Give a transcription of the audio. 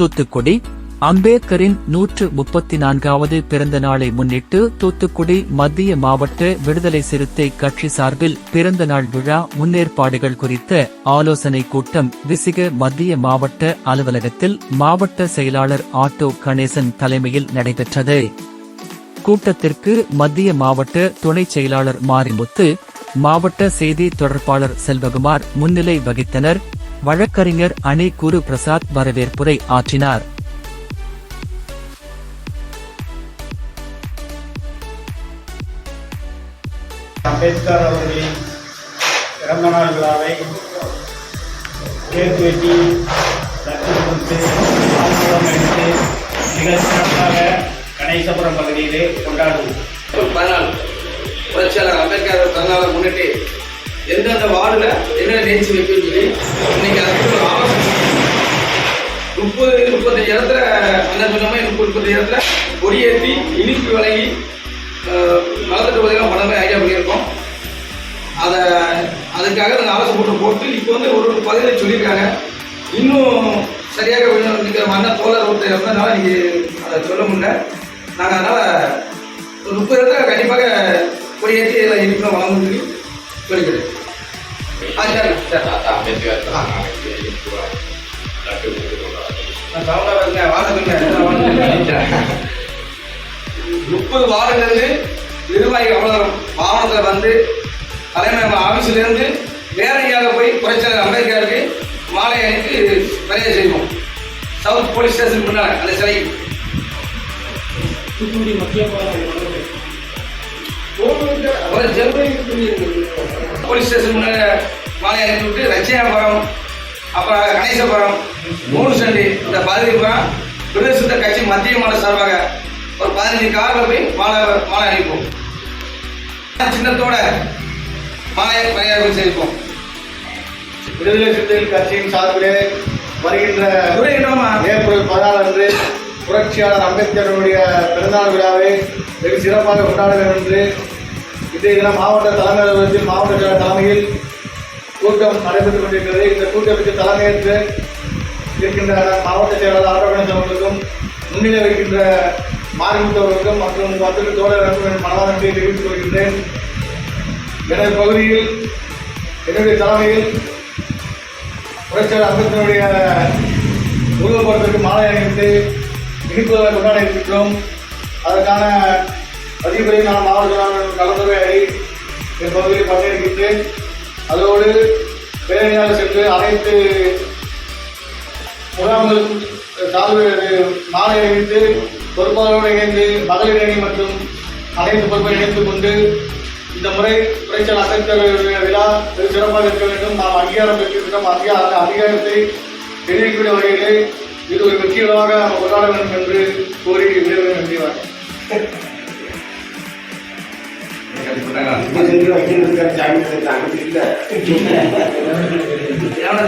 தூத்துக்குடி அம்பேத்கரின் நூற்று முப்பத்தி நான்காவது பிறந்த நாளை முன்னிட்டு தூத்துக்குடி மத்திய மாவட்ட விடுதலை சிறுத்தை கட்சி சார்பில் பிறந்த நாள் விழா முன்னேற்பாடுகள் குறித்த ஆலோசனை கூட்டம் விசிக மத்திய மாவட்ட அலுவலகத்தில் மாவட்ட செயலாளர் ஆட்டோ கணேசன் தலைமையில் நடைபெற்றது. கூட்டத்திற்கு மத்திய மாவட்ட துணை செயலாளர் மாரிமுத்து மாவட்ட செய்தி தொடர்பாளர் செல்வகுமார் முன்னிலை வகித்தனர். வழக்கறிஞர் அணி குரு பிரசாத் வரவேற்புரை ஆற்றினார். அம்பேத்கர் அவர்களின் பிறந்த நாள் விழாவை கேக் வெட்டி லட்டு கொடுத்து எடுத்து மிக சிறப்பாக கணேசபுரம் பகுதியிலே கொண்டாடுவோம். பதினாலு. புரட்சியாளர் அம்பேத்கர் பிறந்தநாளை முன்னிட்டு எந்தெந்த வார்டில் என்ன நிகழ்ச்சி வைக்கணும்னு சொல்லி இன்னைக்கு அதுக்கு ஒரு ஆலோசனை முப்பது முப்பத்தஞ்சு இடத்துல அந்த சொன்ன முப்பது முப்பத்தஞ்சு இடத்துல கொடியேற்றி இனிப்பு வழங்கி மலர்த்தட்டு உதவிலாம் பண்ண ஐடியா பண்ணியிருக்கோம். அதை அதுக்காக நாங்கள் ஆலோசனை கூட்டம் போட்டு இப்போ வந்து ஒரு ஒரு பகுதியில் சொல்லியிருக்காங்க. இன்னும் சரியாக கொஞ்சம் நிற்கிற அண்ணன் தோழர் ஒருத்தர் இருந்ததுனால நீங்கள் அதை சொல்ல முடியல. நாங்கள் அதனால் ஒரு முப்பது இடத்துல கண்டிப்பாக கொடியேற்றி எல்லாம் இனிப்புலாம் வழங்கணும்னு சொல்லி சொல்லிக்கிறேன். வாங்க முப்பது வாரங்களுக்கு நிர்வாகிகள் அவ்வளோ வாகனத்தில் வந்து தலைமை ஆஃபீஸிலேருந்து நேரடியாக போய் புரட்சியாளர் அம்பேத்கருக்கு மாலை அணித்து மரியாதை செய்வோம். சவுத் போலீஸ் ஸ்டேஷன் முன்னால் அந்த சிலைக்கு. தூத்துக்குடி மத்திய போலீஸ் ஸ்டேஷன் முன்னாடி மாலை அனுப்பி விட்டு ரச்சியாபுரம் அப்புறம் கணேசபுரம் மூணு சண்டி இந்த பகுதிப்புறம் விடுதலை சிறுத்தை கட்சி மத்திய மாநில சார்பாக ஒரு பதினஞ்சு காரில் போய் மாலை மாலை அனுப்போம் சின்னத்தோட மாலை மரியாதை செய்வோம் விடுதலை சிறுத்தைகள் கட்சியின் சார்பிலே வருகின்ற ஏப்ரல் பதினாலு அன்று புரட்சியாளர் அம்பேத்கருடைய பிறந்தநாள் விழாவை வெகு சிறப்பாக கொண்டாட வேண்டும் என்று இன்றைய தினம் மாவட்ட தலைமை அலுவலகத்தில் மாவட்ட தலைமையில் கூட்டம் நடைபெற்றுக் கொண்டிருக்கிறது. இந்த கூட்டத்திற்கு தலைமையேற்று இருக்கின்ற மாவட்ட செயலாளர் ஆரோக்கியம் அவர்களுக்கும் முன்னிலை வைக்கின்ற மாரிமுத்தவர்களுக்கும் மற்றும் மக்களுக்கு தோழர் அன்புடன் மனவாதத்தை தெரிவித்துக் கொள்கின்றேன். எனது பகுதியில் என்னுடைய தலைமையில் புரட்சியாளர் அம்பேத்கருடைய உருவப்படத்திற்கு மாலை அணிவித்து இனிப்புகளை கொண்டாட இருக்கின்றோம். அதற்கான அதிபரை நான் மாவட்ட கலந்துரையாடி என் பகுதியில் பங்கேற்கின்றேன். அதோடு பேரணியாக சென்று அனைத்து முகாம்களுக்கும் சார்பு மாலை அணிவித்து பொறுப்பாளரோடு இணைந்து மகளிர் அணி மற்றும் அனைத்து பொறுப்பை இணைத்துக் கொண்டு இந்த முறை குறைச்சல் அம்பேத்கருடைய விழா வெகு சிறப்பாக இருக்க வேண்டும். நாம் அங்கீகாரம் பெற்றிருக்கிறோம். அங்கீகார அதிகாரத்தை தெரிவிக்கக்கூடிய வகையிலே இது ஒரு வெற்றி விழாவாக நாம் கொண்டாட வேண்டும் என்று கோரி விரைவில் நன்றி வணக்கம். எவ்வளோ